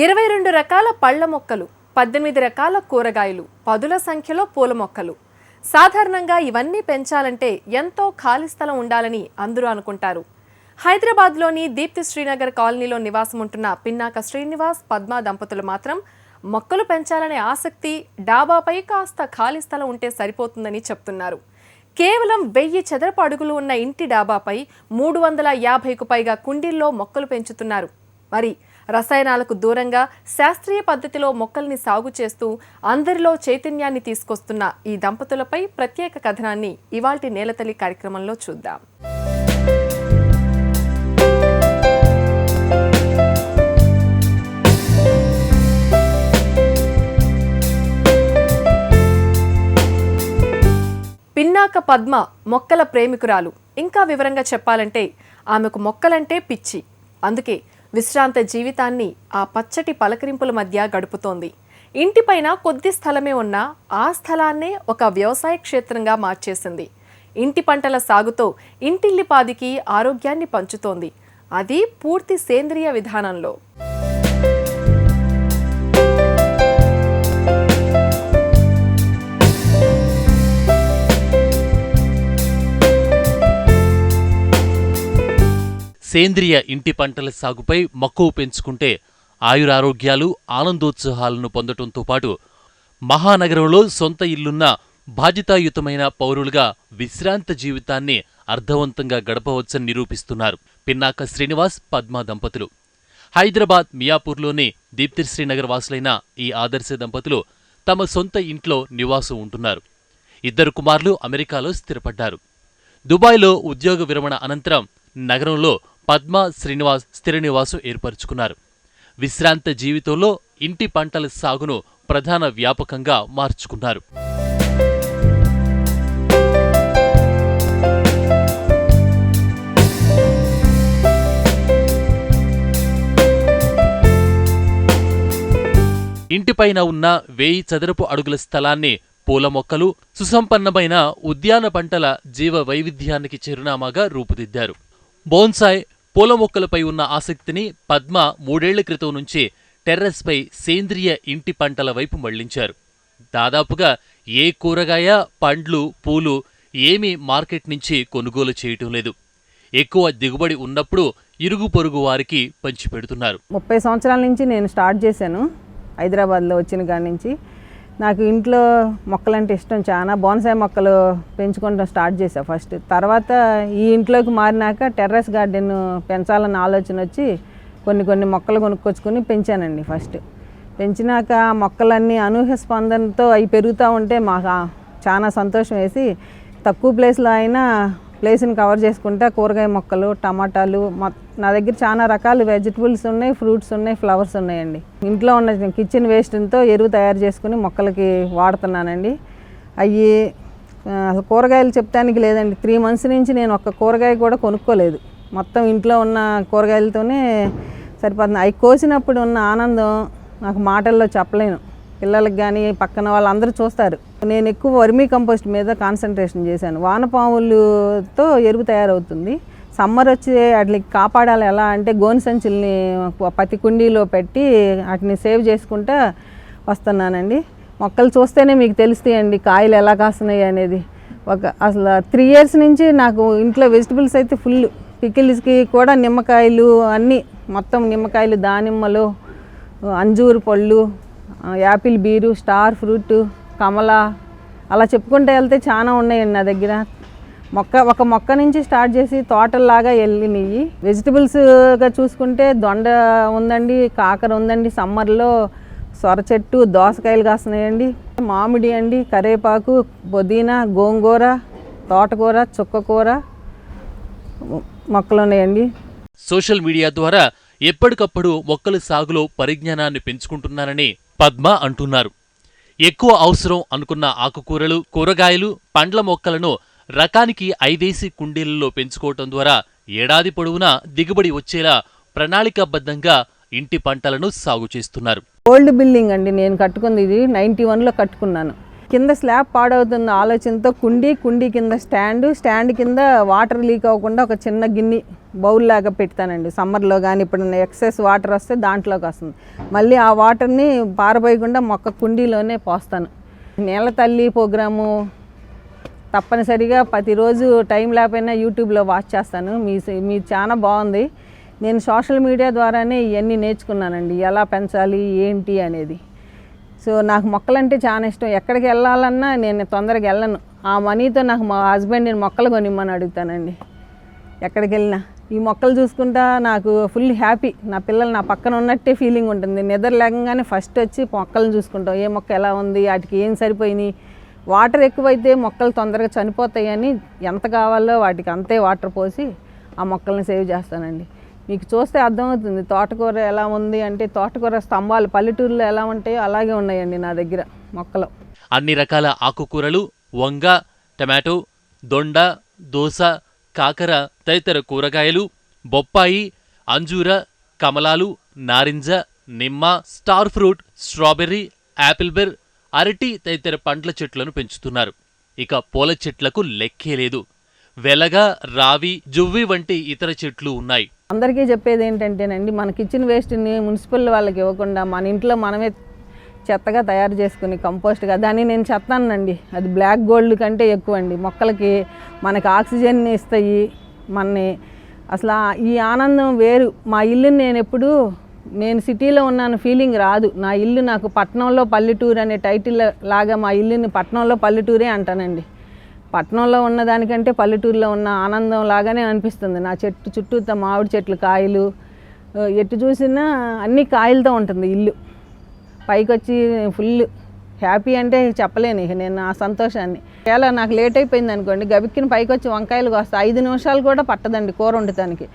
ఇరవై రెండు రకాల పళ్ళ మొక్కలు పద్దెనిమిది రకాల కూరగాయలు పదుల సంఖ్యలో పూల మొక్కలు. సాధారణంగా ఇవన్నీ పెంచాలంటే ఎంతో ఖాళీ స్థలం ఉండాలని అందరూ అనుకుంటారు. హైదరాబాద్లోని దీప్తి శ్రీనగర్ కాలనీలో నివాసం ఉంటున్న పిన్నాక శ్రీనివాస్ పద్మ దంపతులు మాత్రం మొక్కలు పెంచాలనే ఆసక్తి డాబాపై కాస్త ఖాళీ స్థలం ఉంటే సరిపోతుందని చెప్తున్నారు. కేవలం వెయ్యి చదరపు అడుగులు ఉన్న ఇంటి డాబాపై మూడు వందల యాభైకు పైగా కుండీల్లో మొక్కలు పెంచుతున్నారు. మరి రసాయనాలకు దూరంగా శాస్త్రీయ పద్ధతిలో మొక్కల్ని సాగు చేస్తూ అందరిలో చైతన్యాన్ని తీసుకొస్తున్న ఈ దంపతులపై ప్రత్యేక కథనాన్ని ఇవాల్టి నేలతల్లి కార్యక్రమంలో చూద్దాం. పిన్నాక పద్మ మొక్కల ప్రేమికురాలు. ఇంకా వివరంగా చెప్పాలంటే ఆమెకు మొక్కలంటే పిచ్చి. అందుకే విశ్రాంత జీవితాన్ని ఆ పచ్చటి పలకరింపుల మధ్య గడుపుతోంది. ఇంటిపైన కొద్ది స్థలమే ఉన్నా ఆ స్థలాన్నే ఒక వ్యవసాయ క్షేత్రంగా మార్చేసింది. ఇంటి పంటల సాగుతో ఇంటిల్లిపాదికి ఆరోగ్యాన్ని పంచుతోంది. అది పూర్తి సేంద్రియ విధానంలో. సేంద్రియ ఇంటి పంటల సాగుపై మక్కువ పెంచుకుంటే ఆయురారోగ్యాలు ఆనందోత్సాహాలను పొందటంతో పాటు మహానగరంలో సొంత ఇల్లున్న బాధ్యతాయుతమైన పౌరులుగా విశ్రాంత జీవితాన్ని అర్థవంతంగా గడపవచ్చని నిరూపిస్తున్నారు పిన్నాక శ్రీనివాస్ పద్మ దంపతులు. హైదరాబాద్ మియాపూర్లోని దీప్తి శ్రీనగర్ వాసులైన ఈ ఆదర్శ దంపతులు తమ సొంత ఇంట్లో నివాసం ఉంటున్నారు. ఇద్దరు కుమారులు అమెరికాలో స్థిరపడ్డారు. దుబాయ్లో ఉద్యోగ విరమణ అనంతరం నగరంలో పద్మ శ్రీనివాస్ స్థిర నివాసం ఏర్పరచుకున్నారు. విశ్రాంత జీవితంలో ఇంటి పంటల సాగును ప్రధాన వ్యాపకంగా మార్చుకున్నారు. ఇంటిపైన ఉన్న వేయి చదరపు అడుగుల స్థలాన్ని పూల మొక్కలు సుసంపన్నమైన ఉద్యాన పంటల జీవ వైవిధ్యానికి చిరునామాగా రూపుదిద్దారు. బోన్సాయ్ పూల మొక్కలపై ఉన్న ఆసక్తిని పద్మ మూడేళ్ళ క్రితం నుంచి టెర్రస్పై సేంద్రియ ఇంటి పంటల వైపు మళ్ళించారు. దాదాపుగా ఏ కూరగాయ పండ్లు పూలు ఏమీ మార్కెట్ నుంచి కొనుగోలు చేయటం లేదు. ఎక్కువ దిగుబడి ఉన్నప్పుడు ఇరుగు పొరుగు వారికి పంచిపెడుతున్నారు. ముప్పై సంవత్సరాల నుంచి నేను స్టార్ట్ చేశాను. హైదరాబాద్లో వచ్చిన కాడి నుంచి. నాకు ఇంట్లో మొక్కలంటే ఇష్టం. చాలా బోన్సాయి మొక్కలు పెంచుకోవడం స్టార్ట్ చేశాను ఫస్ట్. తర్వాత ఈ ఇంట్లోకి మారినాక టెర్రస్ గార్డెన్ పెంచాలన్న ఆలోచన వచ్చి కొన్ని కొన్ని మొక్కలు కొనుక్కొచ్చుకొని పెంచానండి ఫస్ట్. పెంచినాక ఆ మొక్కలన్నీ అనూహ్య స్పందనతో అవి పెరుగుతూ ఉంటే మాకు చాలా సంతోషం వేసి తక్కువ ప్లేస్లో అయినా ప్లేస్ని కవర్ చేసుకుంటే కూరగాయ మొక్కలు టమాటాలు నా దగ్గర చాలా రకాల వెజిటబుల్స్ ఉన్నాయి ఫ్రూట్స్ ఉన్నాయి ఫ్లవర్స్ ఉన్నాయండి. ఇంట్లో ఉన్న కిచెన్ వేస్ట్తో ఎరువు తయారు చేసుకుని మొక్కలకి వాడుతున్నానండి. అవి అసలు కూరగాయలు చెప్తానికి లేదండి. త్రీ మంత్స్ నుంచి నేను ఒక్క కూరగాయ కూడా కొనుక్కోలేదు. మొత్తం ఇంట్లో ఉన్న కూరగాయలతోనే సరిపోతుంది. అవి కోసినప్పుడు ఉన్న ఆనందం నాకు మాటల్లో చెప్పలేను. పిల్లలకి కానీ పక్కన వాళ్ళందరూ చూస్తారు. నేను ఎక్కువ వర్మీ కంపోస్ట్ మీద కాన్సన్ట్రేషన్ చేశాను. వానపాములతో ఎరువు తయారవుతుంది. సమ్మర్ వచ్చే వాటిని కాపాడాలి ఎలా అంటే గోను సంచుల్ని పతి కుండీలో పెట్టి వాటిని సేవ్ చేసుకుంటా వస్తున్నానండి. మొక్కలు చూస్తేనే మీకు తెలుస్తాయండి కాయలు ఎలా కాస్తున్నాయి అనేది. ఒక అసలు త్రీ ఇయర్స్ నుంచి నాకు ఇంట్లో వెజిటబుల్స్ అయితే ఫుల్ పికిల్స్కి కూడా నిమ్మకాయలు అన్నీ మొత్తం నిమ్మకాయలు దానిమ్మలు అంజూరు పళ్ళు యాపిల్ బీరు స్టార్ ఫ్రూట్ కమల అలా చెప్పుకుంటూ వెళ్తే చాలా ఉన్నాయండి నా దగ్గర. మొక్క ఒక మొక్క నుంచి స్టార్ట్ చేసి తోటల్లాగా వెళ్ళినాయి. వెజిటబుల్స్గా చూసుకుంటే దొండ ఉందండి కాకర ఉందండి సమ్మర్లో సొర చెట్టు దోసకాయలు కాస్తున్నాయండి. మామిడి అండి కరేపాకు పుదీనా గోంగూర తోటకూర చుక్కకూర మొక్కలు ఉన్నాయండి. సోషల్ మీడియా ద్వారా ఎప్పటికప్పుడు మొక్కల సాగులో పరిజ్ఞానాన్ని పెంచుకుంటున్నానని పద్మ అంటున్నారు. ఎక్కువ అవసరం అనుకున్న ఆకుకూరలు కూరగాయలు పండ్ల మొక్కలను రకానికి ఐదేసి కుండీలలో పెంచుకోవటం ద్వారా ఏడాది పొడవునా దిగుబడి వచ్చేలా ప్రణాళికాబద్ధంగా ఇంటి పంటలను సాగు చేస్తున్నారు ఓల్డ్ బిల్డింగ్ అండి నేను కట్టుకుంది ఇది నైంటీ వన్లో కట్టుకున్నాను. కింద స్లాబ్ పాడవుతున్న ఆలోచనతో కుండీ కుండీ కింద స్టాండ్ స్టాండ్ కింద వాటర్ లీక్ అవ్వకుండా ఒక చిన్న గిన్నె బౌల్ లాగా పెడతానండి. సమ్మర్లో కానీ ఇప్పుడు ఎక్సెస్ వాటర్ వస్తే దాంట్లోకి వస్తుంది. మళ్ళీ ఆ వాటర్ని పారబోయకుండా మొక్క కుండీలోనే పోస్తాను. నేల తల్లి ప్రోగ్రాము తప్పనిసరిగా ప్రతిరోజు టైం లేకపోయినా యూట్యూబ్లో వాచ్ చేస్తాను. మీ మీ చాలా బాగుంది. నేను సోషల్ మీడియా ద్వారానే ఇవన్నీ నేర్చుకున్నానండి. ఎలా పెంచాలి ఏంటి అనేది. సో నాకు మొక్కలంటే చాలా ఇష్టం. ఎక్కడికి వెళ్ళాలన్నా నేను తొందరగా వెళ్ళను. ఆ మనీతో నాకు మా హస్బెండ్ నేను మొక్కలు కొనిమ్మని అడుగుతానండి. ఎక్కడికి వెళ్ళినా. ఈ మొక్కలు చూసుకుంటా నాకు ఫుల్ హ్యాపీ నా పిల్లలు నా పక్కన ఉన్నట్టే ఫీలింగ్ ఉంటుంది. నిద్ర లేకంగానే ఫస్ట్ వచ్చి మొక్కలను చూసుకుంటాం. ఏ మొక్క ఎలా ఉంది? వాటికి ఏం సరిపోయినాయి? వాటర్ ఎక్కువైతే మొక్కలు తొందరగా చనిపోతాయని ఎంత కావాలో వాటికి అంతే వాటర్ పోసి ఆ మొక్కల్ని సేవ్ చేస్తానండి. మీకు చూస్తే అర్థమవుతుంది. తోటకూర ఎలా ఉంది అంటే తోటకూర స్తంభాలు పల్లెటూరులో ఎలా ఉంటాయో అలాగే ఉన్నాయండి నా దగ్గర మొక్కలు. అన్ని రకాల ఆకుకూరలు వంగ టమాటో దొండ దోస కాకర తదితర కూరగాయలు బొప్పాయి అంజూర కమలాలు నారింజ నిమ్మ స్టార్ ఫ్రూట్ స్ట్రాబెర్రీ యాపిల్ బెర్ అరటి తదితర పండ్ల చెట్లను పెంచుతున్నారు. ఇక పూల చెట్లకు లెక్కే లేదు. వెలగ రావి జువ్వి వంటి ఇతర చెట్లు ఉన్నాయి. అందరికీ చెప్పేది ఏంటంటేనండి మన కిచెన్ వేస్ట్ని మున్సిపల్ వాళ్ళకి ఇవ్వకుండా మన ఇంట్లో మనమే చెత్తగా తయారు చేసుకుని కంపోస్ట్గా దాన్ని నేను చెత్తానండి అది బ్లాక్ గోల్డ్ కంటే ఎక్కువ అండి మొక్కలకి మనకి ఆక్సిజన్ ఇస్తాయి మనని అసలు ఈ ఆనందం వేరు. మా ఇల్లుని నేను ఎప్పుడు నేను సిటీలో ఉన్నాను ఫీలింగ్ రాదు. నా ఇల్లు నాకు పట్నంలో పల్లెటూరు అనే టైటిల్ లాగా మా ఇల్లుని పట్నంలో పల్లెటూరే అంటానండి. పట్టణంలో ఉన్న దానికంటే పల్లెటూరులో ఉన్న ఆనందం లాగానే అనిపిస్తుంది. నా చెట్టు చుట్టూ మామిడి చెట్లు కాయలు ఎటు చూసినా అన్ని కాయలతో ఉంటుంది ఇల్లు. పైకి వచ్చి ఫుల్ హ్యాపీ అంటే చెప్పలేను ఇక నేను ఆ సంతోషాన్ని. ఎలా నాకు లేట్ అయిపోయింది అనుకోండి గబిక్కిన పైకి వచ్చి వంకాయలు వస్తాయి ఐదు నిమిషాలు కూడా పట్టదండి కూర వండటానికి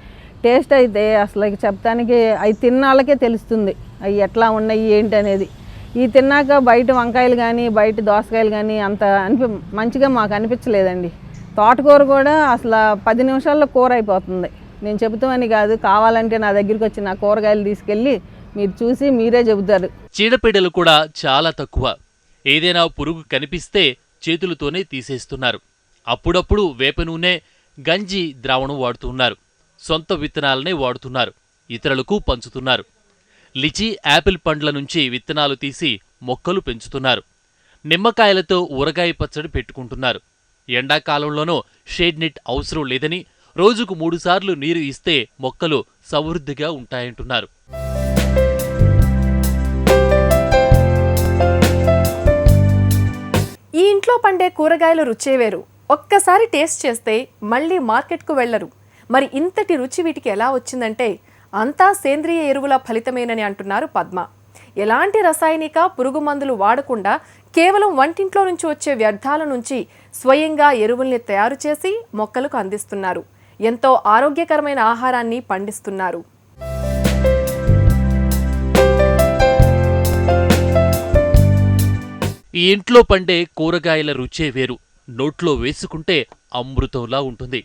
టేస్ట్ అయితే అసలు చెప్తానికి అవి తిన్నాళ్ళకే తెలుస్తుంది. అవి ఎట్లా ఉన్నాయి ఏంటి అనేది ఈ తిన్నాక బయట వంకాయలు కానీ బయట దోసకాయలు కానీ అంత అనిపి మంచిగా మాకు అనిపించలేదండి. తోటకూర కూడా అసలు పది నిమిషాల్లో కూర అయిపోతుంది. నేను చెబుతామని కాదు కావాలంటే నా దగ్గరికి వచ్చి నా కూరగాయలు తీసుకెళ్ళి మీరు చూసి మీరే చెబుతారు. చీడపీడలు కూడా చాలా తక్కువ. ఏదైనా పురుగు కనిపిస్తే చేతులతోనే తీసేస్తున్నారు. అప్పుడప్పుడు వేప నూనె గంజి ద్రావణం వాడుతున్నారు సొంత విత్తనాలనే వాడుతున్నారు. ఇతరులకు పంచుతున్నారు. లిచి యాపిల్ పండ్ల నుంచి విత్తనాలు తీసి మొక్కలు పెంచుతున్నారు. నిమ్మకాయలతో ఊరగాయ పచ్చడి పెట్టుకుంటున్నారు. ఎండాకాలంలోనూ షేడ్ నెట్ అవసరం లేదని రోజుకు మూడుసార్లు నీరు ఇస్తే మొక్కలు సమృద్ధిగా ఉంటాయంటున్నారు. ఈ ఇంట్లో పండే కూరగాయల రుచే వేరు. ఒక్కసారి టేస్ట్ చేస్తే మళ్ళీ మార్కెట్కు వెళ్ళరు. మరి ఇంతటి రుచి వీటికి ఎలా వచ్చిందంటే అంతా సేంద్రియ ఎరువుల ఫలితమేనని అంటున్నారు పద్మ. ఎలాంటి రసాయనిక పురుగు మందులు వాడకుండా కేవలం వంటింట్లో నుంచి వచ్చే వ్యర్థాల నుంచి స్వయంగా ఎరువుల్ని తయారు చేసి మొక్కలకు అందిస్తున్నారు. ఎంతో ఆరోగ్యకరమైన ఆహారాన్ని పండిస్తున్నారు. ఈ ఇంట్లో పండే కూరగాయల రుచే వేరు. నోట్లో వేసుకుంటే అమృతంలా ఉంటుంది.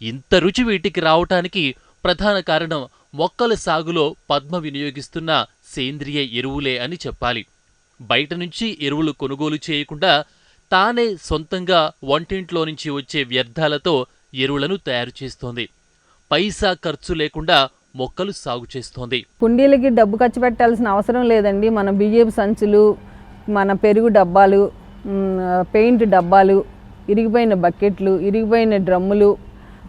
ఇంత రుచి వీటికి రావటానికి ప్రధాన కారణం మొక్కల సాగులో పద్మ వినియోగిస్తున్న సేంద్రియ ఎరువులే అని చెప్పాలి. బయట నుంచి ఎరువులు కొనుగోలు చేయకుండా తానే సొంతంగా వంటింట్లో నుంచి వచ్చే వ్యర్థాలతో ఎరువులను తయారు చేస్తోంది. పైసా ఖర్చు లేకుండా మొక్కలు సాగు చేస్తోంది. కుండీలకి డబ్బు ఖర్చు పెట్టాల్సిన అవసరం లేదండి. మన బియ్యపు సంచులు మన పెరుగు డబ్బాలు పెయింట్ డబ్బాలు ఇరిగిపోయిన బకెట్లు ఇరిగిపోయిన డ్రమ్ములు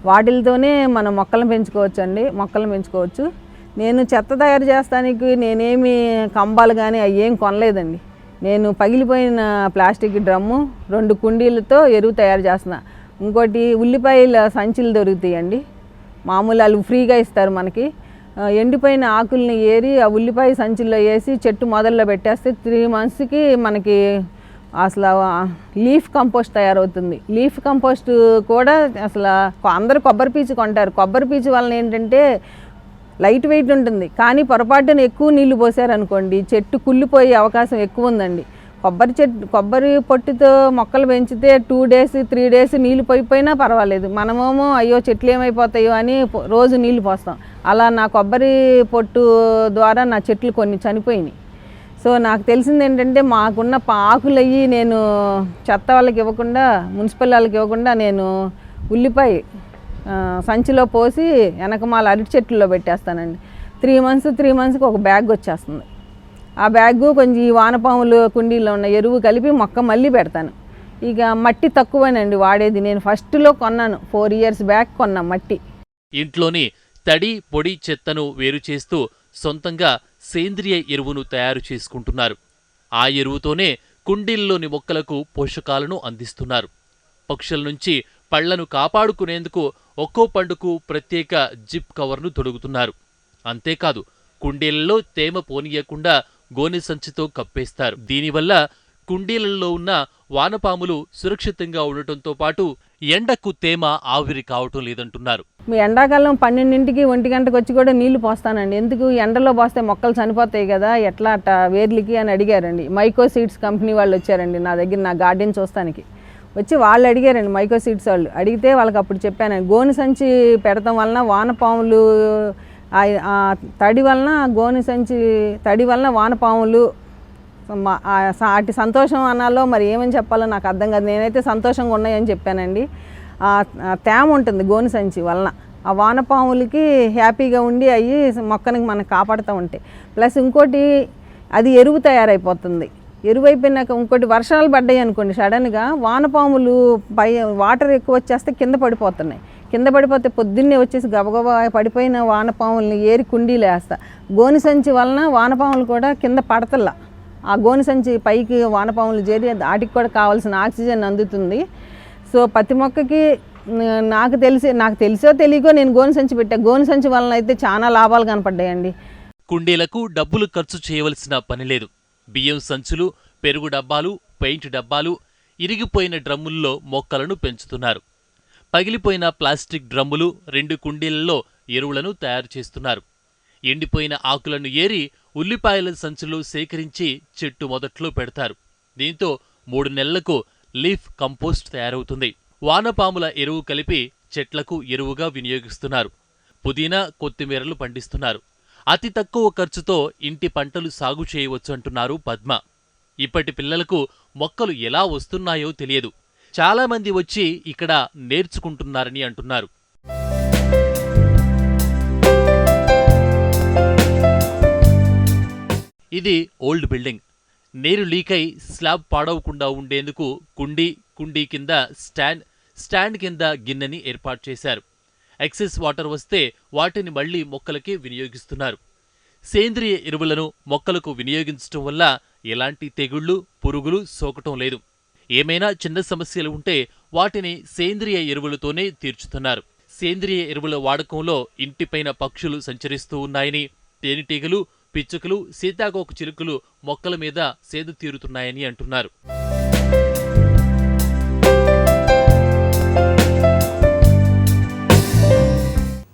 వాటిలతోనే మనం మొక్కలను పెంచుకోవచ్చు అండి మొక్కలను పెంచుకోవచ్చు. నేను చెత్త తయారు చేస్తానికి నేనేమి కంబాలు కానీ అవి ఏం కొనలేదండి. నేను పగిలిపోయిన ప్లాస్టిక్ డ్రమ్ము రెండు కుండీలతో ఎరువు తయారు చేస్తున్నా. ఇంకోటి ఉల్లిపాయల సంచులు దొరుకుతాయండి. మామూలు వాళ్ళు ఫ్రీగా ఇస్తారు మనకి. ఎండిపోయిన ఆకుల్ని ఏరి ఆ ఉల్లిపాయ సంచుల్లో వేసి చెట్టు మొదల్లో పెట్టేస్తే త్రీ మంత్స్కి మనకి అసలు లీఫ్ కంపోస్ట్ తయారవుతుంది. లీఫ్ కంపోస్ట్ కూడా అసలు అందరు కొబ్బరి పీచు కొంటారు. కొబ్బరి పీచు వలన ఏంటంటే లైట్ వెయిట్ ఉంటుంది. కానీ పొరపాటున ఎక్కువ నీళ్ళు పోసారనుకోండి చెట్టు కుళ్ళిపోయే అవకాశం ఎక్కువ ఉందండి. కొబ్బరి చెట్టు కొబ్బరి పొట్టుతో మొక్కలు పెంచితే టూ డేస్ త్రీ డేస్ నీళ్ళు పోయిపోయినా పర్వాలేదు. మనమేమో అయ్యో చెట్లు ఏమైపోతాయో అని రోజు నీళ్ళు పోస్తాం. అలా నా కొబ్బరి పొట్టు ద్వారా నా చెట్లు కొన్ని చనిపోయినాయి. సో నాకు తెలిసింది ఏంటంటే మాకున్న పాకులయ్యి నేను చెత్త వాళ్ళకి ఇవ్వకుండా మున్సిపల్ వాళ్ళకి ఇవ్వకుండా నేను ఉల్లిపాయ సంచిలో పోసి వెనకమాల అరటి చెట్టులో పెట్టేస్తానండి. త్రీ మంత్స్ త్రీ మంత్స్కి ఒక బ్యాగ్ వచ్చేస్తుంది. ఆ బ్యాగ్ కొంచెం ఈ వానపాములు కుండీలో ఉన్న ఎరువు కలిపి మొక్క మళ్ళీ పెడతాను. ఇక మట్టి తక్కువేనండి వాడేది. నేను ఫస్ట్లో కొన్నాను. ఫోర్ ఇయర్స్ బ్యాక్ కొన్నా మట్టి. ఇంట్లోని తడి పొడి చెత్తను వేరు చేస్తూ సొంతంగా సేంద్రియ ఎరువును తయారు చేసుకుంటున్నారు. ఆ ఎరువుతోనే కుండీల్లోని మొక్కలకు పోషకాలను అందిస్తున్నారు. పక్షుల నుంచి పళ్ళను కాపాడుకునేందుకు ఒక్కో పండుకు ప్రత్యేక జిప్ కవర్ను తొడుగుతున్నారు. అంతేకాదు కుండీలలో తేమ పోనీయకుండా గోనె సంచితో కప్పేస్తారు. దీనివల్ల కుండీలలో ఉన్న వానపాములు సురక్షితంగా ఉండటంతో పాటు ఎండకు తేమ ఆవిరి కావటం లేదంటున్నారు. మీ ఎండాకాలం పన్నెండింటికి ఒంటి గంటకు వచ్చి కూడా నీళ్ళు పోస్తానండి. ఎందుకు? ఎండలో పోస్తే మొక్కలు చనిపోతాయి కదా ఎట్లా అట్ట వేర్లికి అని అడిగారండి. మైకో సీడ్స్ కంపెనీ వాళ్ళు వచ్చారండి నా దగ్గర నా గార్డెన్ చూస్తానికి. వచ్చి వాళ్ళు అడిగారండి మైకో సీడ్స్ వాళ్ళు. అడిగితే వాళ్ళకి అప్పుడు చెప్పాను గోను సంచి పెడతాం వలన వానపాములు తడి వలన గోను సంచి తడి వలన వానపాములు అటు సంతోషం అనాలో మరి ఏమని చెప్పాలో నాకు అర్థం కాదు. నేనైతే సంతోషంగా ఉన్నాయని చెప్పానండి. ఆ తేమ ఉంటుంది గోను సంచి వలన. ఆ వానపాములకి హ్యాపీగా ఉండి అవి మొక్కనికి మనకు కాపాడుతూ ఉంటాయి ప్లస్ ఇంకోటి అది ఎరువు తయారైపోతుంది. ఎరువు అయిపోయినాక ఇంకోటి వర్షాలు పడ్డాయి అనుకోండి సడన్గా వానపాములు పై వాటర్ ఎక్కువ వచ్చేస్తే కింద పడిపోతున్నాయి. కింద పడిపోతే పొద్దున్నే వచ్చేసి గబగబా పడిపోయిన వానపాములని ఏరి కుండీలు వేస్తా గోని సంచి వలన వానపాములు కూడా కింద పడతల్లా ఆ గోను సంచి పైకి వానపాములు చేరి వాటికి కూడా కావాల్సిన ఆక్సిజన్ అందుతుంది. సో ప్రతి మొక్కకి నాకు తెలిసి నాకు తెలిసో తెలియకో నేను గోను సంచి పెట్టా. గోను సంచి వలన అయితే చాలా లాభాలు కనపడ్డాయండి. కుండీలకు డబ్బులు ఖర్చు చేయవలసిన పని లేదు. బియ్యం సంచులు పెరుగు డబ్బాలు పెయింట్ డబ్బాలు ఇరిగిపోయిన డ్రమ్ముల్లో మొక్కలను పెంచుతున్నారు. పగిలిపోయిన ప్లాస్టిక్ డ్రమ్ములు రెండు కుండీలలో ఎరువులను తయారు చేస్తున్నారు. ఎండిపోయిన ఆకులను ఏరి ఉల్లిపాయల సంచులు సేకరించి చెట్టు మొదట్లో పెడతారు. దీంతో మూడు నెలలకు లీఫ్ కంపోస్ట్ తయారవుతుంది. వానపాముల ఎరువు కలిపి చెట్లకు ఎరువుగా వినియోగిస్తున్నారు. పుదీనా కొత్తిమీరలు పండిస్తున్నారు. అతి తక్కువ ఖర్చుతో ఇంటి పంటలు సాగు చేయవచ్చు అంటున్నారు పద్మ. ఇప్పటి పిల్లలకు మొక్కలు ఎలా వస్తున్నాయో తెలియదు. చాలామంది వచ్చి ఇక్కడ నేర్చుకుంటున్నారని అంటున్నారు. ఇది ఓల్డ్ బిల్డింగ్. నీరు లీకై స్లాబ్ పాడవకుండా ఉండేందుకు కుండీ కుండీ కింద స్టాండ్ స్టాండ్ కింద గిన్నెని ఏర్పాటు చేశారు. ఎక్సెస్ వాటర్ వస్తే వాటిని మళ్ళీ మొక్కలకి వినియోగిస్తున్నారు. సేంద్రియ ఎరువులను మొక్కలకు వినియోగించటం వల్ల ఎలాంటి తెగుళ్ళు పురుగులు సోకటం లేదు. ఏమైనా చిన్న సమస్యలు ఉంటే వాటిని సేంద్రియ ఎరువులతోనే తీర్చుతున్నారు. సేంద్రియ ఎరువుల వాడకంలో ఇంటిపైన పక్షులు సంచరిస్తూ ఉన్నాయని తేనెటీగలు పిచ్చుకలు సీతాకోక చిలుకలు మొక్కల మీద సేదు తీరుతున్నాయని అంటున్నారు.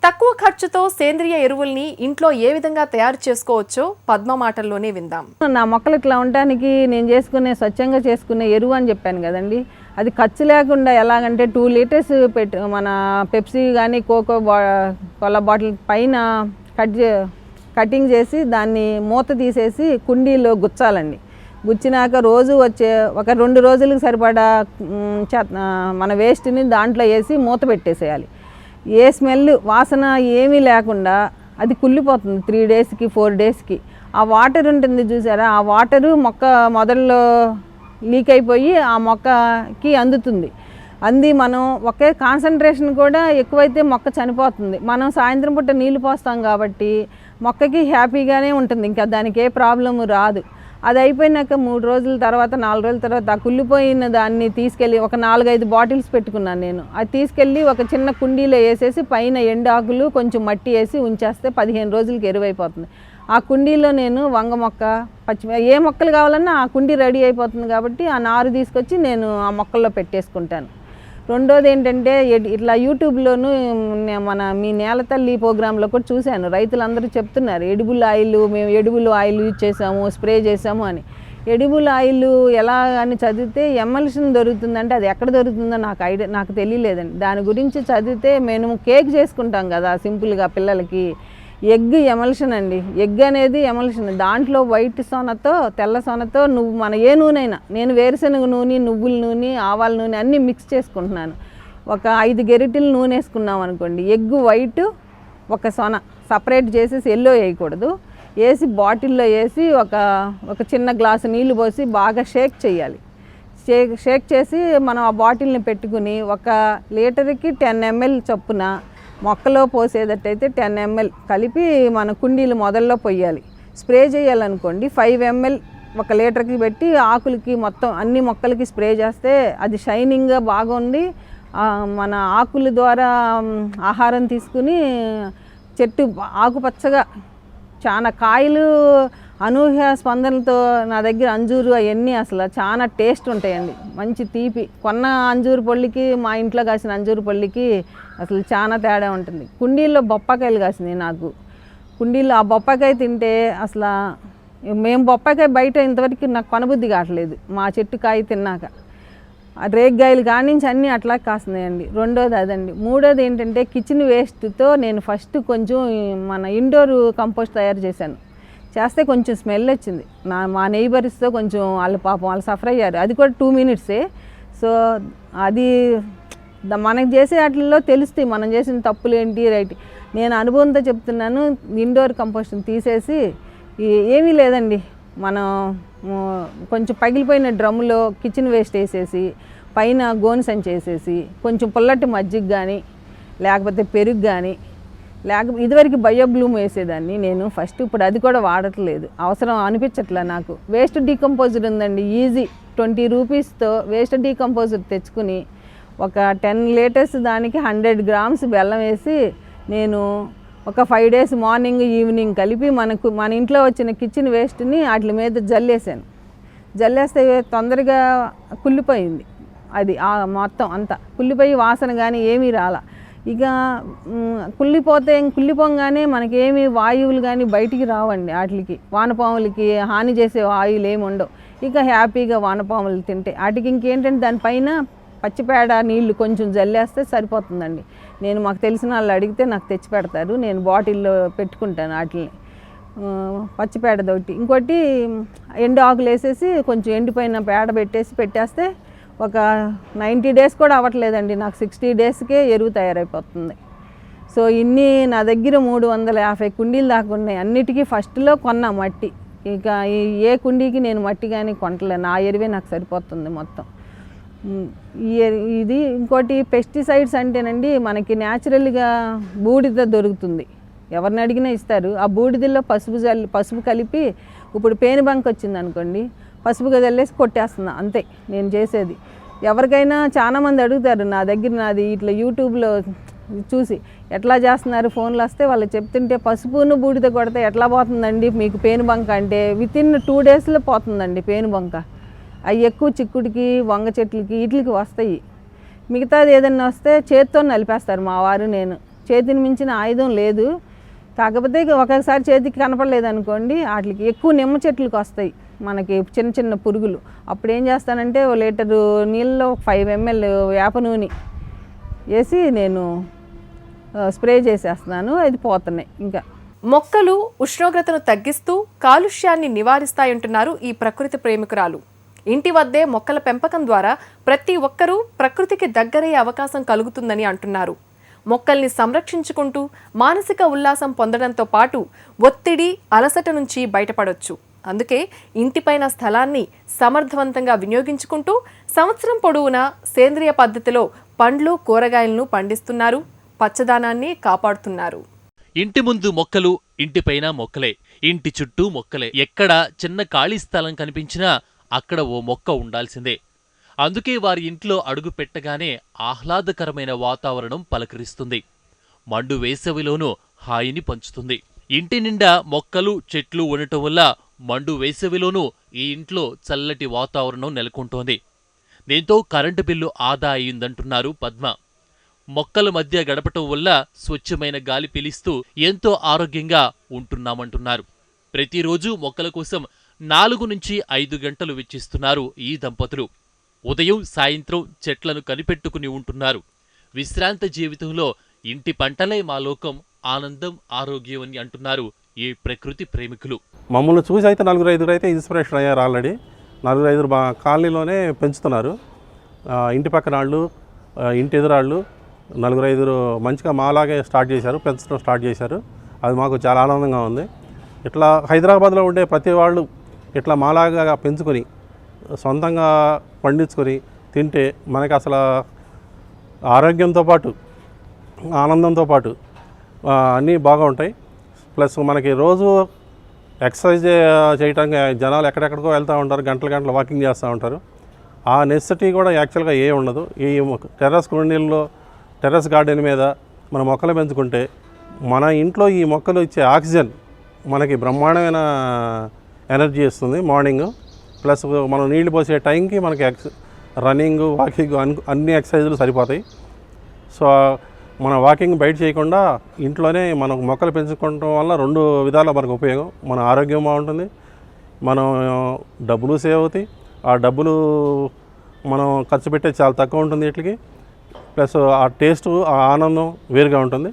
తక్కువ ఖర్చుతో సేంద్రియ ఎరువుల్ని ఇంట్లో ఏ విధంగా తయారు చేసుకోవచ్చో పద్మ మాటల్లోనే విందాం. నా మొక్కలు ఇట్లా ఉండటానికి నేను చేసుకునే స్వచ్ఛంగా చేసుకునే ఎరువు అని చెప్పాను కదండి. అది ఖర్చు లేకుండా ఎలాగంటే టూ లీటర్స్ పెట్టు మన పెప్సీ కానీ కోకో బా కొల్ల బాటిల్ పైన కట్ చే కటింగ్ చేసి దాన్ని మూత తీసేసి కుండీలో గుచ్చాలండి. గుచ్చినాక రోజు వచ్చే ఒక రెండు రోజులకు సరిపడా మన వేస్ట్ని దాంట్లో వేసి మూత పెట్టేసేయాలి. ఏ స్మెల్ వాసన ఏమీ లేకుండా అది కుళ్ళిపోతుంది త్రీ డేస్కి ఫోర్ డేస్కి. ఆ వాటర్ ఉంటుంది చూసారా? ఆ వాటరు మొక్క మొదల్లో లీక్ అయిపోయి ఆ మొక్కకి అందుతుంది. అంది మనం ఒకే కాన్సన్ట్రేషన్ కూడా ఎక్కువైతే మొక్క చనిపోతుంది. మనం సాయంత్రం పూట నీళ్ళు పోస్తాం కాబట్టి మొక్కకి హ్యాపీగానే ఉంటుంది. ఇంకా దానికి ఏ ప్రాబ్లము రాదు. అది అయిపోయినాక మూడు రోజుల తర్వాత నాలుగు రోజుల తర్వాత ఆ కుళ్ళిపోయిన దాన్ని తీసుకెళ్ళి ఒక నాలుగైదు బాటిల్స్ పెట్టుకున్నాను నేను. అది తీసుకెళ్ళి ఒక చిన్న కుండీలో వేసేసి పైన ఎండాకులు కొంచెం మట్టి వేసి ఉంచేస్తే పదిహేను రోజులకి ఎరువైపోతుంది. ఆ కుండీలో నేను వంగ మొక్క పచ్చి ఏ మొక్కలు కావాలన్నా ఆ కుండీ రెడీ అయిపోతుంది కాబట్టి ఆ నారు తీసుకొచ్చి నేను ఆ మొక్కల్లో పెట్టేసుకుంటాను. రెండోది ఏంటంటే ఇట్లా యూట్యూబ్లోను నే- మన మీ నేల తల్లి ప్రోగ్రాంలో కూడా చూశాను. రైతులందరూ చెప్తున్నారు ఎడిబుల్ ఆయిల్ మేము ఎడిబుల్ ఆయిల్ యూజ్ చేసాము స్ప్రే చేసాము అని. ఎడిబుల్ ఆయిల్ ఎలా అని చదివితే ఎమల్షన్ దొరుకుతుందంటే అది ఎక్కడ దొరుకుతుందో నాకు ఐడియా నాకు తెలియలేదండి. దాని గురించి చదివితే మేము కేక్ చేసుకుంటాం కదా సింపుల్గా పిల్లలకి. ఎగ్ ఎమల్షన్ అండి. ఎగ్ అనేది ఎమల్షన్. దాంట్లో వైట్ సోనతో తెల్ల సోనతో నువ్వు మన ఏ నూనె అయినా నేను వేరుశనగ నూనె నువ్వుల నూనె ఆవాల నూనె అన్నీ మిక్స్ చేసుకుంటున్నాను. ఒక ఐదు గెరిటెలు నూనె వేసుకున్నాం అనుకోండి. ఎగ్ వైట్ ఒక సొన సపరేట్ చేసేసి ఎల్లో వేయకూడదు. వేసి బాటిల్లో వేసి ఒక ఒక చిన్న గ్లాసు నీళ్ళు పోసి బాగా షేక్ చేయాలి. షేక్ షేక్ చేసి మనం ఆ బాటిల్ని పెట్టుకుని ఒక లీటర్కి టెన్ ఎంఎల్ చొప్పున మొక్కలో పోసేటట్టయితే టెన్ ఎంఎల్ కలిపి మన కుండీలు మొదల్లో పొయ్యాలి. స్ప్రే చేయాలనుకోండి ఫైవ్ ఎంఎల్ ఒక లీటర్కి పెట్టి ఆకులకి మొత్తం అన్ని మొక్కలకి స్ప్రే చేస్తే అది షైనింగ్గా బాగుంది మన ఆకుల ద్వారా ఆహారం తీసుకుని చెట్టు ఆకుపచ్చగా చాలా కాయలు అనూహ్య స్పందనలతో నా దగ్గర అంజూరు అవన్నీ అసలు చాలా టేస్ట్ ఉంటాయండి. మంచి తీపి. కొన్న అంజూరు పళ్ళకి మా ఇంట్లో కాసిన అంజూరు పళ్ళకి అసలు చాలా తేడా ఉంటుంది. కుండీల్లో బొప్పకాయలు కాసినాయి నాకు. కుండీల్లో ఆ బొప్పకాయ తింటే అసలు మేము బొప్పకాయ బయట ఇంతవరకు నాకు కొనబుద్ధి కావట్లేదు. మా చెట్టు కాయ తిన్నాక. రేగ్గాయలు కానించి అన్నీ అట్లా కాస్తున్నాయండి రెండోది అదండి. మూడోది ఏంటంటే కిచెన్ వేస్ట్తో నేను ఫస్ట్ కొంచెం మన ఇండోర్ కంపోస్ట్ తయారు చేశాను. చేస్తే కొంచెం స్మెల్ వచ్చింది. నా మా నైబర్స్తో కొంచెం వాళ్ళ పాపం వాళ్ళు సఫర్ అయ్యారు. అది కూడా టూ మినిట్సే సో అది మనకు చేసే వాటిల్లో తెలుస్తాయి. మనం చేసిన తప్పులు ఏంటి రైట్. నేను అనుభవంతో చెప్తున్నాను. ఇండోర్ కంపోస్ట్ని తీసేసి ఏమీ లేదండి. మనం కొంచెం పగిలిపోయిన డ్రమ్ములో కిచెన్ వేస్ట్ వేసేసి పైన గోను సంచి వేసేసి కొంచెం పుల్లటి మజ్జిగ కానీ లేకపోతే పెరుగు కానీ లేకపోతే ఇదివరకు బయో బ్లూమ్ వేసేదాన్ని నేను ఫస్ట్ ఇప్పుడు అది కూడా వాడట్లేదు. అవసరం అనిపించట్లే నాకు. వేస్ట్ డీకంపోజర్ ఉందండి ఈజీ ట్వంటీ రూపీస్తో వేస్ట్ డీకంపోజర్ తెచ్చుకుని ఒక టెన్ లీటర్స్ దానికి హండ్రెడ్ గ్రామ్స్ బెల్లం వేసి నేను ఒక ఫైవ్ డేస్ మార్నింగ్ ఈవినింగ్ కలిపి మనకు మన ఇంట్లో వచ్చిన కిచెన్ వేస్ట్ని వాటి మీద జల్లేసాను. జల్లేస్తే తొందరగా కుళ్ళిపోయింది. అది ఆ మొత్తం అంతా. కుళ్ళిపోయి వాసన కానీ ఏమీ రాల. ఇక కుళ్ళిపోతే కుళ్ళిపోగానే మనకేమి వాయువులు కానీ బయటికి రావండి వాటికి. వానపాములకి హాని చేసే వాయువులు ఏమి ఉండవు. ఇక హ్యాపీగా వానపాములు తింటే. వాటికి ఇంకేంటంటే దానిపైన పచ్చిపేడ నీళ్ళు కొంచెం జల్లేస్తే సరిపోతుందండి. నేను మాకు తెలిసిన వాళ్ళు అడిగితే నాకు తెచ్చి పెడతారు. నేను బాటిల్లో పెట్టుకుంటాను వాటిని పచ్చిపేడ ఒకటి ఇంకోటి ఎండు ఆకులు వేసేసి కొంచెం ఎండిపోయిన పేడ పెట్టేసి పెట్టేస్తే ఒక నైంటీ డేస్ కూడా అవ్వట్లేదండి. నాకు సిక్స్టీ డేస్కే ఎరువు తయారైపోతుంది. సో ఇన్ని నా దగ్గర మూడు వందల యాభై కుండీలు దాకా ఉన్నాయి. అన్నిటికీ ఫస్ట్లో కొన్న మట్టి. ఇక ఏ కుండీకి నేను మట్టి కానీ కొనట్లే నా ఎరువే నాకు సరిపోతుంది మొత్తం. ఈ ఇది ఇంకోటి పెస్టిసైడ్స్ అంటేనండి మనకి న్యాచురల్గా బూడిద దొరుకుతుంది. ఎవరిని అడిగినా ఇస్తారు. ఆ బూడిదలో పసుపు జల్లి పసుపు కలిపి ఇప్పుడు పేను బంక్ వచ్చింది అనుకోండి పసుపుగా చల్లేసి కొట్టేస్తున్నా అంతే నేను చేసేది. ఎవరికైనా చాలామంది అడుగుతారు నా దగ్గర నాది ఇట్లా యూట్యూబ్లో చూసి ఎట్లా చేస్తున్నారు ఫోన్లు వస్తే వాళ్ళు చెప్తుంటే పసుపును బూడిద కొడితే ఎట్లా పోతుందండి? మీకు పేను బంక అంటే విత్ ఇన్ టూ డేస్లో పోతుందండి పేను బంక. అవి ఎక్కువ చిక్కుడికి వంగ చెట్లకి వీటికి వస్తాయి. మిగతాది ఏదన్నా వస్తే చేతితో నలిపేస్తారు మా వారు నేను. చేతిని మించిన ఆయుధం లేదు. కాకపోతే ఇక ఒక్కొక్కసారి చేతికి కనపడలేదు అనుకోండి వాటికి ఎక్కువ నిమ్మ చెట్లకు వస్తాయి. మనకి చిన్న చిన్న పురుగులు. అప్పుడు ఏం చేస్తానంటే ఓ లీటరు నీళ్ళలో ఫైవ్ ఎంఎల్ వేప నూనె వేసి నేను స్ప్రే చేసేస్తున్నాను. అది పోతున్నాయి ఇంకా. మొక్కలు ఉష్ణోగ్రతను తగ్గిస్తూ కాలుష్యాన్ని నివారిస్తాయంటున్నారు ఈ ప్రకృతి ప్రేమికురాలు. ఇంటి వద్దే మొక్కల పెంపకం ద్వారా ప్రతి ఒక్కరూ ప్రకృతికి దగ్గరయ్యే అవకాశం కలుగుతుందని అంటున్నారు. మొక్కల్ని సంరక్షించుకుంటూ మానసిక ఉల్లాసం పొందడంతో పాటు ఒత్తిడి అలసట నుంచి బయటపడొచ్చు. అందుకే ఇంటిపైన స్థలాన్ని సమర్థవంతంగా వినియోగించుకుంటూ సంవత్సరం పొడవునా సేంద్రియ పద్ధతిలో పండ్లు కూరగాయలను పండిస్తున్నారు. పచ్చదనాన్ని కాపాడుతున్నారు. ఇంటి ముందు మొక్కలు ఇంటిపైన మొక్కలే. ఇంటి చుట్టూ మొక్కలే. ఎక్కడ చిన్న ఖాళీ స్థలం కనిపించినా అక్కడ ఓ మొక్క ఉండాల్సిందే. అందుకే వారి ఇంట్లో అడుగు పెట్టగానే ఆహ్లాదకరమైన వాతావరణం పలకరిస్తుంది. మండు వేసవిలోనూ హాయిని పంచుతుంది. ఇంటి నిండా మొక్కలు చెట్లు ఉండటం వల్ల మండు వేసవిలోనూ ఈ ఇంట్లో చల్లటి వాతావరణం నెలకొంటోంది. దీంతో కరెంటు బిల్లు ఆదా అయిందంటున్నారు పద్మ. మొక్కల మధ్య గడపటం వల్ల స్వచ్ఛమైన గాలి పీలిస్తూ ఎంతో ఆరోగ్యంగా ఉంటున్నామంటున్నారు. ప్రతిరోజు మొక్కల కోసం నాలుగు నుంచి ఐదు గంటలు వెచ్చిస్తున్నారు ఈ దంపతులు. ఉదయం సాయంత్రం చెట్లను కనిపెట్టుకుని ఉంటున్నారు. విశ్రాంత జీవితంలో ఇంటి పంటలే మా లోకం ఆనందం ఆరోగ్యం అని అంటున్నారు ఈ ప్రకృతి ప్రేమికులు. మమ్మల్ని చూసి అయితే నలుగురు ఐదుగురు అయితే ఇన్స్పిరేషన్ అయ్యారు ఆల్రెడీ. నలుగురు ఐదుగురు మా కాలనీలోనే పెంచుతున్నారు. ఇంటి పక్కన వాళ్ళు ఇంటి ఎదురాళ్ళు నలుగురు ఐదుగురు మంచిగా మాలాగే స్టార్ట్ చేశారు పెంచడం స్టార్ట్ చేశారు. అది మాకు చాలా ఆనందంగా ఉంది. ఇట్లా హైదరాబాద్లో ఉండే ప్రతి వాళ్ళు ఇట్లా మాలాగా పెంచుకొని సొంతంగా పండించుకొని తింటే మనకి అసలు ఆరోగ్యంతో పాటు ఆనందంతో పాటు అన్నీ బాగా ఉంటాయి ప్లస్ మనకి రోజు ఎక్సర్సైజ్ చేయడానికి జనాలు ఎక్కడెక్కడికో వెళ్తూ ఉంటారు గంటల గంటలు వాకింగ్ చేస్తూ ఉంటారు. ఆ నెసెసిటీ కూడా యాక్చువల్గా ఏ ఉండదు. ఈ టెర్రస్ కుండీల్లో టెర్రస్ గార్డెన్ మీద మన మొక్కలు పెంచుకుంటే మన ఇంట్లో ఈ మొక్కలు ఇచ్చే ఆక్సిజన్ మనకి బ్రహ్మాండమైన ఎనర్జీ ఇస్తుంది మార్నింగ్. ప్లస్ మనం నీళ్ళు పోసే టైంకి మనకి ఎక్స్ రన్నింగ్ వాకింగ్ అన్ని ఎక్సర్సైజులు సరిపోతాయి. సో మన వాకింగ్ బయట చేయకుండా ఇంట్లోనే మనం మొక్కలు పెంచుకోవడం వల్ల రెండు విధాల మనకు ఉపయోగం. మన ఆరోగ్యం బాగుంటుంది. మనం డబ్బులు సేవ్ అవుతాయి. ఆ డబ్బులు మనం ఖర్చు పెట్టే చాలా తక్కువ ఉంటుంది వీటికి. ప్లస్ ఆ టేస్ట్ ఆ ఆనందం వేరుగా ఉంటుంది.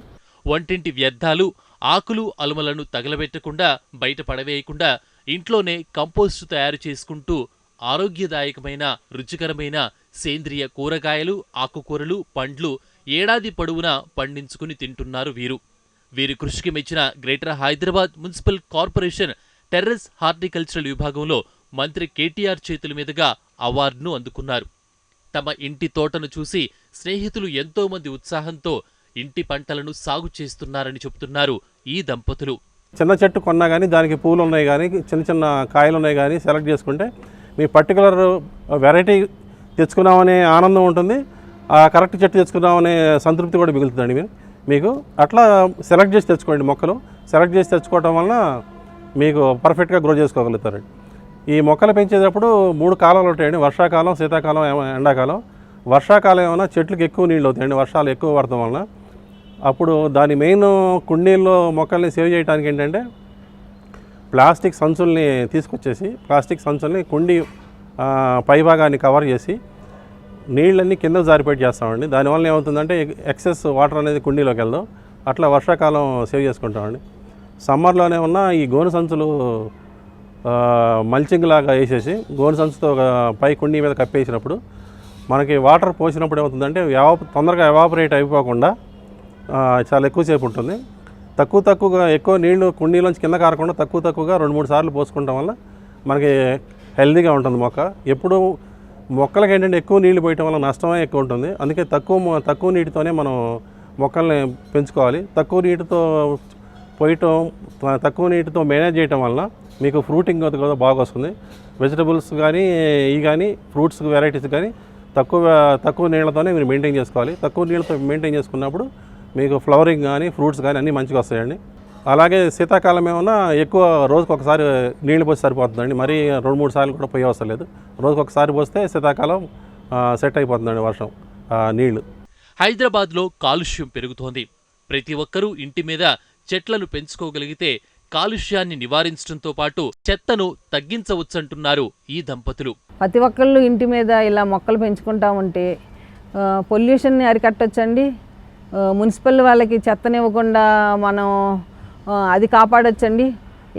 వంటింటి వ్యర్థాలు ఆకులు అలుమలను తగలబెట్టకుండా బయట పడవేయకుండా ఇంట్లోనే కంపోస్ట్ తయారు చేసుకుంటూ ఆరోగ్యదాయకమైన రుచికరమైన సేంద్రియ కూరగాయలు ఆకుకూరలు పండ్లు ఏడాది పొడవునా పండించుకుని తింటున్నారు వీరు. వీరి కృషికి మెచ్చిన greater Hyderabad municipal corporation terrace horticultural విభాగంలో మంత్రి కేటీఆర్ చేతుల మీదుగా అవార్డును అందుకున్నారు. తమ ఇంటి తోటను చూసి స్నేహితులు ఎంతోమంది ఉత్సాహంతో ఇంటి పంటలను సాగు చేస్తున్నారని చెబుతున్నారు ఈ దంపతులు. చిన్న చెట్టు కొన్నా కానీ దానికి పూలు ఉన్నాయి కానీ చిన్న చిన్న కాయలు ఉన్నాయి కానీ సెలెక్ట్ చేసుకుంటే మీ పర్టికులర్ వెరైటీ తెచ్చుకున్నామనే ఆనందం ఉంటుంది. ఆ కరెక్ట్ చెట్టు తెచ్చుకున్నామనే సంతృప్తి కూడా మిగులుతుందండి మీరు. మీకు అట్లా సెలెక్ట్ చేసి తెచ్చుకోండి మొక్కలు. సెలెక్ట్ చేసి తెచ్చుకోవటం వలన మీకు పర్ఫెక్ట్గా గ్రో చేసుకోగలుగుతారండి ఈ మొక్కలు పెంచేటప్పుడు మూడు కాలాలు ఉంటాయండి. వర్షాకాలం శీతాకాలం ఎండాకాలం. వర్షాకాలం ఏమైనా చెట్లకు ఎక్కువ నీళ్ళు అవుతాయండి. వర్షాలు ఎక్కువ పడటం వలన. అప్పుడు దాని మెయిన్ కుండీల్లో మొక్కల్ని సేవ్ చేయడానికి ఏంటంటే ప్లాస్టిక్ సంచుల్ని తీసుకొచ్చేసి ప్లాస్టిక్ సంచుల్ని కుండీ పైభాగాన్ని కవర్ చేసి నీళ్ళన్నీ కింద జారిపేట్ చేస్తామండి. దానివల్ల ఏమవుతుందంటే ఎక్సెస్ వాటర్ అనేది కుండీలోకి వెళ్దాం. అట్లా వర్షాకాలం సేవ్ చేసుకుంటామండి. సమ్మర్లోనే ఉన్న ఈ గోను సంచులు మల్చింగ్ లాగా వేసేసి గోను సంచుతో ఒక పై కుండీ మీద కప్పేసినప్పుడు మనకి వాటర్ పోసినప్పుడు ఏమవుతుందంటే ఎవా తొందరగా ఎవాపరేట్ అయిపోకుండా చాలా ఎక్కువసేపు ఉంటుంది. తక్కువ తక్కువగా ఎక్కువ నీళ్ళు కుండీలోంచి కింద కారకుండా తక్కువ తక్కువగా రెండు మూడు సార్లు పోసుకోవడం వల్ల మనకి హెల్దీగా ఉంటుంది మొక్క. ఎప్పుడూ మొక్కలకి ఏంటంటే ఎక్కువ నీళ్ళు పోయటం వల్ల నష్టమే ఎక్కువ ఉంటుంది. అందుకే తక్కువ తక్కువ నీటితోనే మనం మొక్కల్ని పెంచుకోవాలి. తక్కువ నీటితో పోయటం తక్కువ నీటితో మేనేజ్ చేయటం వల్ల మీకు ఫ్రూటింగ్ కూడా బాగా వస్తుంది. వెజిటబుల్స్ కానీ ఇవి కానీ ఫ్రూట్స్ వెరైటీస్ కానీ తక్కువ తక్కువ నీళ్ళతోనే మీరు మెయింటైన్ చేసుకోవాలి. తక్కువ నీళ్ళతో మెయింటైన్ చేసుకున్నప్పుడు మీకు ఫ్లవరింగ్ కానీ ఫ్రూట్స్ కానీ అన్నీ మంచిగా వస్తాయండి. అలాగే శీతాకాలం ఏమన్నా ఎక్కువ రోజుకు ఒకసారి నీళ్ళు పోసి సరిపోతుందండి. మరీ రెండు మూడు సార్లు కూడా పోయే అవసరం లేదు. రోజుకు ఒకసారి పోస్తే శీతాకాలం సెట్ అయిపోతుందండి వర్షం నీళ్ళు. హైదరాబాద్లో కాలుష్యం పెరుగుతోంది. ప్రతి ఒక్కరూ ఇంటి మీద చెట్లను పెంచుకోగలిగితే కాలుష్యాన్ని నివారించడంతో పాటు చెత్తను తగ్గించవచ్చంటున్నారు ఈ దంపతులు. ప్రతి ఒక్కళ్ళు ఇంటి మీద ఇలా మొక్కలు పెంచుకుంటా ఉంటే పొల్యూషన్ని అరికట్టొచ్చండి. మున్సిపల్ వాళ్ళకి చెత్తనివ్వకుండా మనం అది కాపాడొచ్చండి.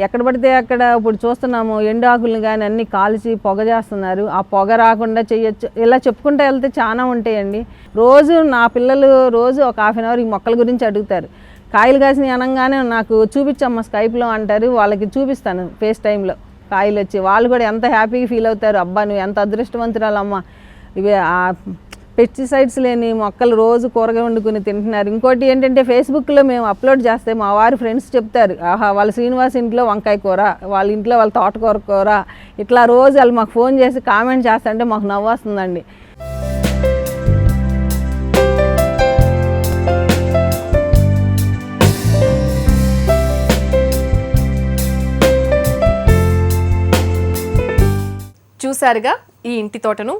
ఎక్కడ పడితే అక్కడ ఇప్పుడు చూస్తున్నాము ఎండు కానీ అన్ని కాల్చి పొగ చేస్తున్నారు. ఆ పొగ రాకుండా చేయొచ్చు. ఇలా చెప్పుకుంటూ వెళ్తే చాలా ఉంటాయండి. రోజు నా పిల్లలు రోజు ఒక హాఫ్ అన్ అవర్ ఈ మొక్కల గురించి అడుగుతారు. కాయలు కాసిన అనగానే నాకు చూపించమ్మా స్కైప్లో అంటారు. వాళ్ళకి చూపిస్తాను ఫేస్ టైంలో కాయలు వచ్చి. వాళ్ళు కూడా ఎంత హ్యాపీగా ఫీల్ అవుతారు. అబ్బా నువ్వు ఎంత అదృష్టవంతురాలమ్మా. ఇవి పెస్టిసైడ్స్ లేని మొక్కలు రోజు కూరగా వండుకుని తింటున్నారు. ఇంకోటి ఏంటంటే ఫేస్బుక్లో మేము అప్లోడ్ చేస్తే మా వారి ఫ్రెండ్స్ చెప్తారు ఆహా వాళ్ళ శ్రీనివాస్ ఇంట్లో వంకాయ కూర వాళ్ళ ఇంట్లో వాళ్ళ తోటకూర కూర ఇట్లా రోజు వాళ్ళు మాకు ఫోన్ చేసి కామెంట్ చేస్తుంటే మాకు నవ్వు వస్తుందండి చూశారుగా ఈ ఇంటి తోటను.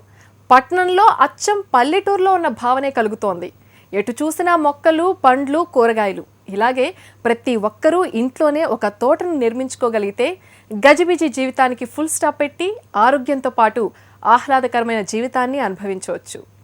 పట్నంలో అచ్చం పల్లెటూరులో ఉన్న భావనే కలుగుతోంది. ఎటు చూసినా మొక్కలు పండ్లు కూరగాయలు. ఇలాగే ప్రతి ఒక్కరూ ఇంట్లోనే ఒక తోటను నిర్మించుకోగలిగితే గజిబిజి జీవితానికి ఫుల్ స్టాప్ పెట్టి ఆరోగ్యంతో పాటు ఆహ్లాదకరమైన జీవితాన్ని అనుభవించవచ్చు.